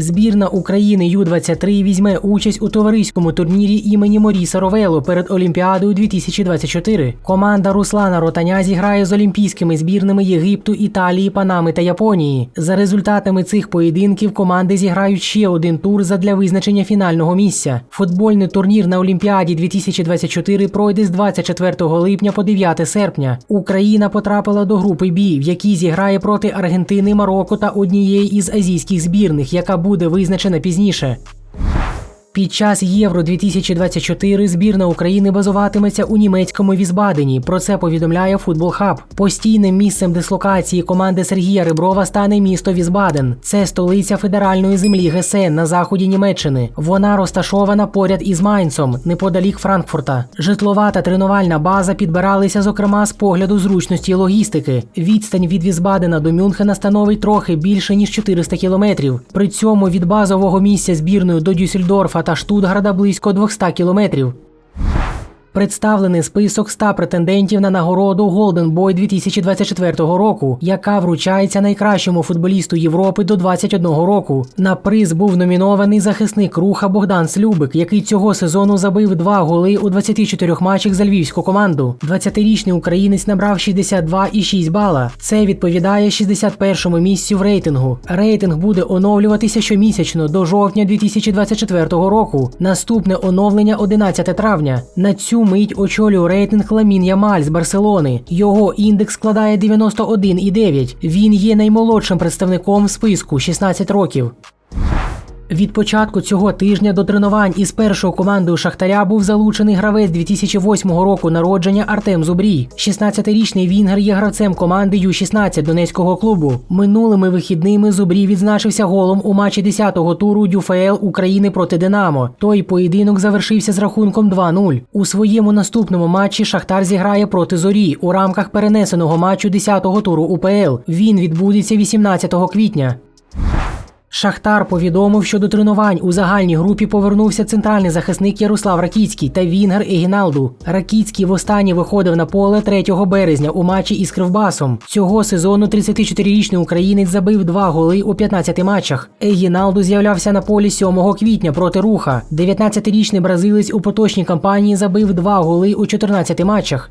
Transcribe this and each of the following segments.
Збірна України Ю-23 візьме участь у товариському турнірі імені Моріса Ровело перед Олімпіадою 2024. Команда Руслана Ротаня зіграє з олімпійськими збірними Єгипту, Італії, Панами та Японії. За результатами цих поєдинків команди зіграють ще один тур задля визначення фінального місця. Футбольний турнір на Олімпіаді 2024 пройде з 24 липня по 9 серпня. Україна потрапила до групи Бі, в якій зіграє проти Аргентини, Марокко та однієї із азійських збірних, яка буде визначена пізніше. Під час Євро 2024 збірна України базуватиметься у німецькому Візбадені. Про це повідомляє Футбол Хаб. Постійним місцем дислокації команди Сергія Реброва стане місто Візбаден. Це столиця федеральної землі Гесен на заході Німеччини. Вона розташована поряд із Майнцом, неподалік Франкфурта. Житлова та тренувальна база підбиралися, зокрема, з погляду зручності логістики. Відстань від Візбадена до Мюнхена становить трохи більше ніж 400 кілометрів. При цьому від базового місця збірної до Дюссельдорфа та Штутгарда близько 200 кілометрів. Представлений список 100 претендентів на нагороду Golden Boy 2024 року, яка вручається найкращому футболісту Європи до 21 року. На приз був номінований захисник руха Богдан Слюбик, який цього сезону забив два голи у 24 матчах за львівську команду. 20-річний українець набрав 62,6 бала. Це відповідає 61-му місцю в рейтингу. Рейтинг буде оновлюватися щомісячно до жовтня 2024 року. Наступне оновлення 11 травня. На цю мить очолює рейтинг Ламін Ямаль з Барселони. Його індекс складає 91,9. Він є наймолодшим представником в списку 16 років. Від початку цього тижня до тренувань із першою командою Шахтаря був залучений гравець 2008 року народження Артем Зубрій. 16-річний Вінгер є гравцем команди Ю-16 Донецького клубу. Минулими вихідними Зубрій відзначився голом у матчі 10-го туру ДЮФЛ України проти Динамо. Той поєдинок завершився з рахунком 2-0. У своєму наступному матчі Шахтар зіграє проти Зорі у рамках перенесеного матчу 10-го туру УПЛ. Він відбудеться 18 квітня. Шахтар повідомив, що до тренувань у загальній групі повернувся центральний захисник Ярослав Ракіцький та Вінгер Егіналду. Ракіцький востаннє виходив на поле 3 березня у матчі із Кривбасом. Цього сезону 34-річний українець забив два голи у 15 матчах. Егіналду з'являвся на полі 7 квітня проти руха. 19-річний бразилець у поточній кампанії забив два голи у 14 матчах.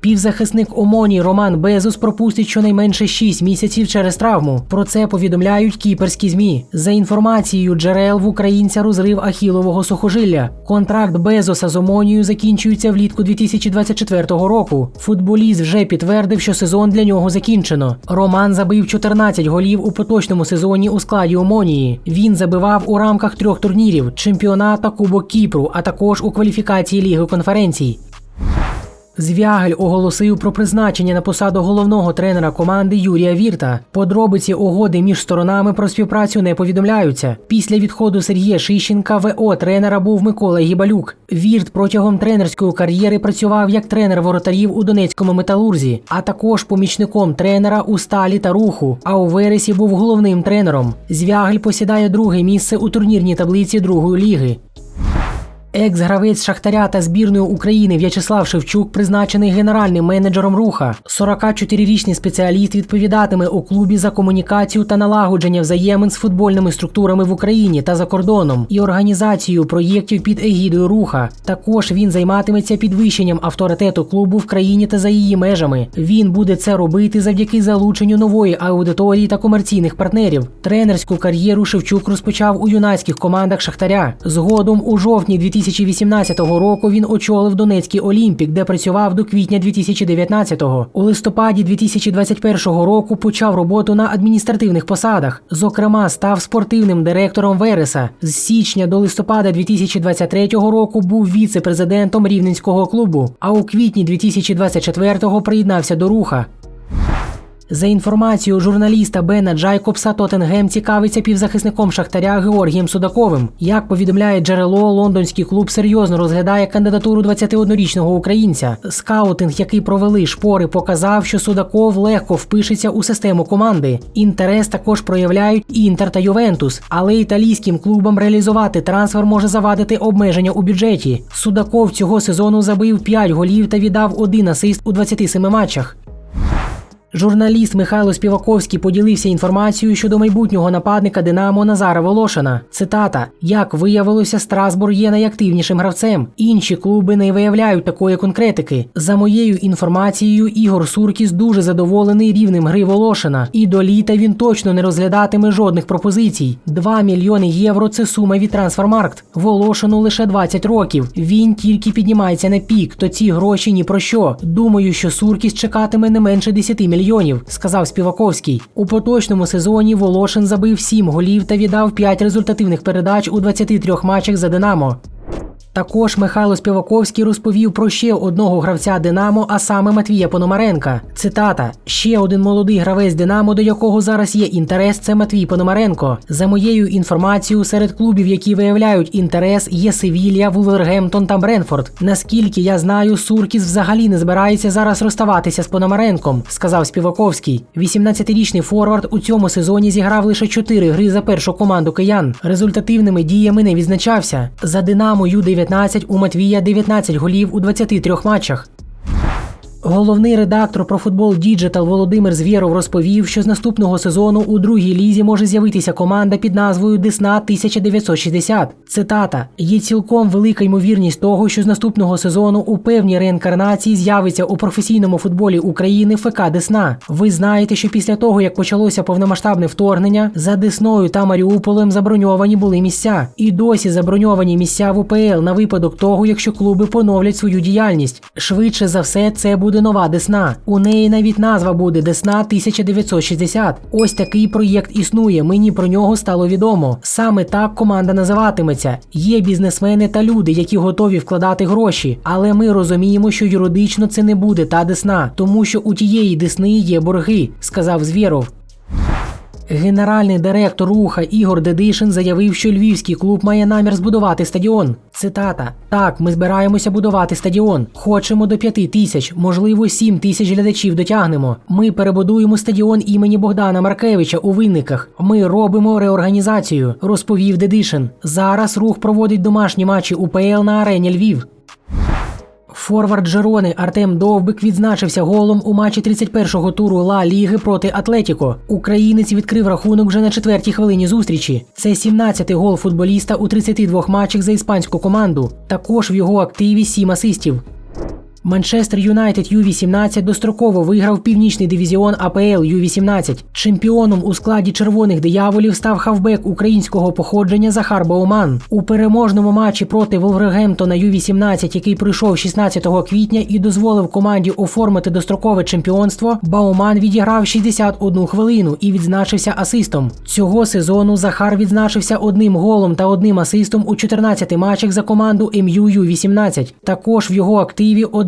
Півзахисник Омоні Роман Безус пропустить щонайменше 6 місяців через травму. Про це повідомляють кіперські змі. За інформацією джерел в українця розрив ахілового сухожилля. Контракт Безоса з Омонією закінчується влітку 2024 року. Футболіст вже підтвердив, що сезон для нього закінчено. Роман забив 14 голів у поточному сезоні у складі Омонії. Він забивав у рамках трьох турнірів: чемпіонат та Кубок Кіпру, а також у кваліфікації Ліги конференцій. Звягель оголосив про призначення на посаду головного тренера команди Юрія Вірта. Подробиці угоди між сторонами про співпрацю не повідомляються. Після відходу Сергія Шищенка ВО тренера був Микола Гібалюк. Вірт протягом тренерської кар'єри працював як тренер воротарів у Донецькому металурзі, а також помічником тренера у сталі та руху. А у вересі був головним тренером. Звягель посідає друге місце у турнірній таблиці другої ліги. Екс-гравець Шахтаря та збірної України В'ячеслав Шевчук призначений генеральним менеджером руха. 44-річний спеціаліст відповідатиме у клубі за комунікацію та налагодження взаємин з футбольними структурами в Україні та за кордоном і організацією проєктів під егідою руха. Також він займатиметься підвищенням авторитету клубу в країні та за її межами. Він буде це робити завдяки залученню нової аудиторії та комерційних партнерів. Тренерську кар'єру Шевчук розпочав у юнацьких командах Шахтаря. Згодом у жовтні 2000 2018 року він очолив Донецький Олімпік, де працював до квітня 2019-го. У листопаді 2021 року почав роботу на адміністративних посадах. Зокрема, став спортивним директором Вереса. З січня до листопада 2023 року був віце-президентом рівненського клубу. А у квітні 2024-го приєднався до руха. За інформацією журналіста Бена Джайкобса, Тоттенгем цікавиться півзахисником Шахтаря Георгієм Судаковим. Як повідомляє джерело, лондонський клуб серйозно розглядає кандидатуру 21-річного українця. Скаутинг, який провели шпори, показав, що Судаков легко впишеться у систему команди. Інтерес також проявляють Інтер та Ювентус, але італійським клубам реалізувати трансфер може завадити обмеження у бюджеті. Судаков цього сезону забив 5 голів та віддав один асист у 27 матчах. Журналіст Михайло Співаковський поділився інформацією щодо майбутнього нападника Динамо Назара Волошина. Цитата: Як виявилося, Страсбург є найактивнішим гравцем. Інші клуби не виявляють такої конкретики. За моєю інформацією, Ігор Суркіс дуже задоволений рівнем гри Волошина, і до літа він точно не розглядатиме жодних пропозицій. 2 мільйони євро це сума від Трансфермаркт. Волошину лише 20 років. Він тільки піднімається на пік, то ці гроші ні про що. Думаю, що Суркіс чекатиме не менше 10 мільйонів, сказав Співаковський. У поточному сезоні Волошин забив 7 голів та віддав 5 результативних передач у 23 матчах за Динамо. Також Михайло Співаковський розповів про ще одного гравця Динамо, а саме Матвія Пономаренка. Цитата: ще один молодий гравець Динамо, до якого зараз є інтерес, це Матвій Пономаренко. За моєю інформацією, серед клубів, які виявляють інтерес, є Севілія, Вулвергемптон та Бренфорд. Наскільки я знаю, Суркіс взагалі не збирається зараз розставатися з Пономаренком, сказав Співаковський. 18-річний форвард у цьому сезоні зіграв лише 4 гри за першу команду киян. Результативними діями не відзначався. За Динамо Ю-19 у Матвія 19 голів у 23 матчах. Головний редактор про футбол Діджитал Володимир Звєров розповів, що з наступного сезону у другій лізі може з'явитися команда під назвою Десна 1960. Цитата: є цілком велика ймовірність того, що з наступного сезону у певній реінкарнації з'явиться у професійному футболі України ФК Десна. Ви знаєте, що після того, як почалося повномасштабне вторгнення, за Десною та Маріуполем заброньовані були місця. І досі заброньовані місця в УПЛ на випадок того, якщо клуби поновлять свою діяльність. Швидше за все, це буде нова Десна. У неї навіть назва буде Десна 1960. Ось такий проєкт існує. Мені про нього стало відомо. Саме так команда називатиметься. Є бізнесмени та люди, які готові вкладати гроші. Але ми розуміємо, що юридично це не буде та Десна, тому що у тієї Десни є борги, сказав Звєров. Генеральний директор Руха Ігор Дедишин заявив, що львівський клуб має намір збудувати стадіон. Цитата: Так, ми збираємося будувати стадіон. Хочемо до п'яти тисяч, можливо, сім тисяч глядачів дотягнемо. Ми перебудуємо стадіон імені Богдана Маркевича у винниках. Ми робимо реорганізацію, розповів Дедишин. Зараз рух проводить домашні матчі УПЛ на арені Львів. Форвард Жерони Артем Довбик відзначився голом у матчі 31-го туру Ла Ліги проти Атлетіко. Українець відкрив рахунок вже на четвертій хвилині зустрічі. Це 17-й гол футболіста у 32 матчах за іспанську команду. Також в його активі 7 асистів. Манчестер Юнайтед Ю-18 достроково виграв північний дивізіон АПЛ Ю-18. Чемпіоном у складі червоних дияволів став хавбек українського походження Захар Бауман. У переможному матчі проти Волвергемптона Ю-18, який прийшов 16 квітня і дозволив команді оформити дострокове чемпіонство, Бауман відіграв 61 хвилину і відзначився асистом. Цього сезону Захар відзначився одним голом та одним асистом у 14 матчах за команду МЮ Ю-18. Також в його активі один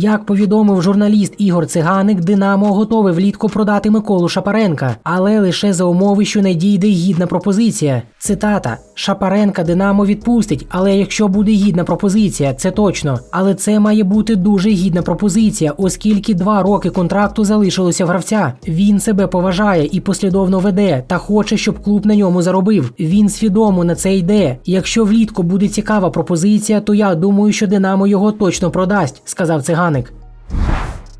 Як повідомив журналіст Ігор Циганик, Динамо готове влітку продати Миколу Шапаренка, але лише за умови, що надійде гідна пропозиція. Цитата: Шапаренка Динамо відпустить, але якщо буде гідна пропозиція, це точно. Але це має бути дуже гідна пропозиція, оскільки два роки контракту залишилося в гравця. Він себе поважає і послідовно веде, та хоче, щоб клуб на ньому заробив. Він свідомо на це йде. Якщо влітку буде цікава пропозиція, то я думаю, що Динамо його точно продасть, сказав циганик. Титаник.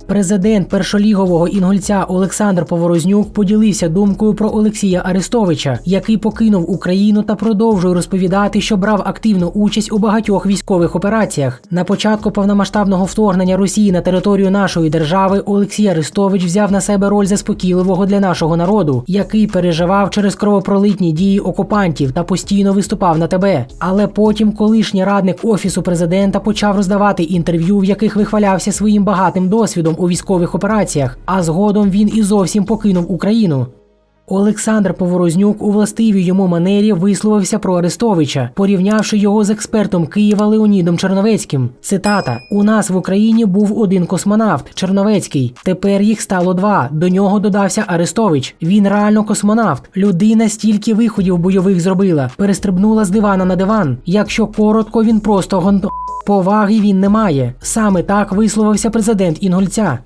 Президент першолігового інгульця Олександр Поворознюк поділився думкою про Олексія Арестовича, який покинув Україну та продовжує розповідати, що брав активну участь у багатьох військових операціях. На початку повномасштабного вторгнення Росії на територію нашої держави Олексій Арестович взяв на себе роль заспокійливого для нашого народу, який переживав через кровопролитні дії окупантів та постійно виступав на тебе. Але потім колишній радник офісу президента почав роздавати інтерв'ю, в яких вихвалявся своїм багатим досвідом у військових операціях, а згодом він і зовсім покинув Україну. Олександр Поворознюк у властивій йому манері висловився про Арестовича, порівнявши його з експертом Києва Леонідом Черновецьким. Цитата: У нас в Україні був один космонавт Черновецький. Тепер їх стало два. До нього додався Арестович. Він реально космонавт. Людина стільки виходів бойових зробила, перестрибнула з дивана на диван. Якщо коротко, він просто гон... поваги він не має. Саме так висловився президент Інгульця.